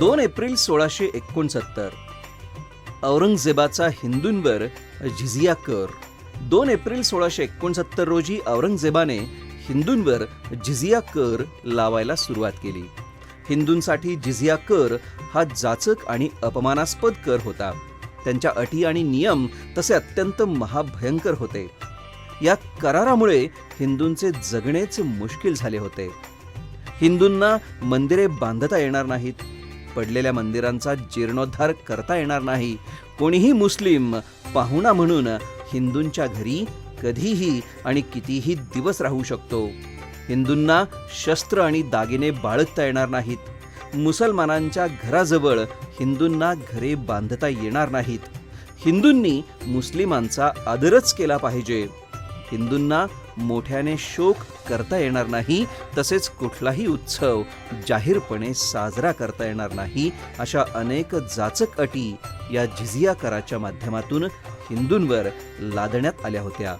दोन एप्रिल सोळाशे एकोणसत्तर. औरंगजेबाचा हिंदूंवर झिझिया कर. दोन एप्रिल सोळाशे एकोणसत्तर रोजी औरंगजेबाने हिंदूंवर झिझिया कर लावायला सुरुवात केली. हिंदूंसाठी झिझिया कर हा जाचक आणि अपमानास्पद कर होता. त्यांच्या अटी आणि नियम तसे अत्यंत महाभयंकर होते. या करारामुळे हिंदूंचे जगणेच मुश्किल झाले होते. हिंदूंना मंदिरे बांधता येणार नाहीत. पडलेल्या मंदिरांचा जीर्णोद्धार करता येणार नाही. कोणीही मुस्लिम पाहुणा म्हणून हिंदूंच्या घरी कधीही आणि कितीही दिवस राहू शकतो. हिंदूंना शस्त्र आणि दागिने बाळगता येणार नाहीत. मुसलमानांच्या घराजवळ हिंदूंना घरे बांधता येणार नाहीत. हिंदूंनी मुस्लिमांचा आदरच केला पाहिजे. हिंदूंना मोठ्याने शोक करता येणार नाही तसेच कुठलाही उत्सव जाहीरपणे साजरा करता येणार नाही अशा अनेक जाचक अटी या झिझिया कराच्या माध्यमातून हिंदूंवर लादण्यात आल्या होत्या.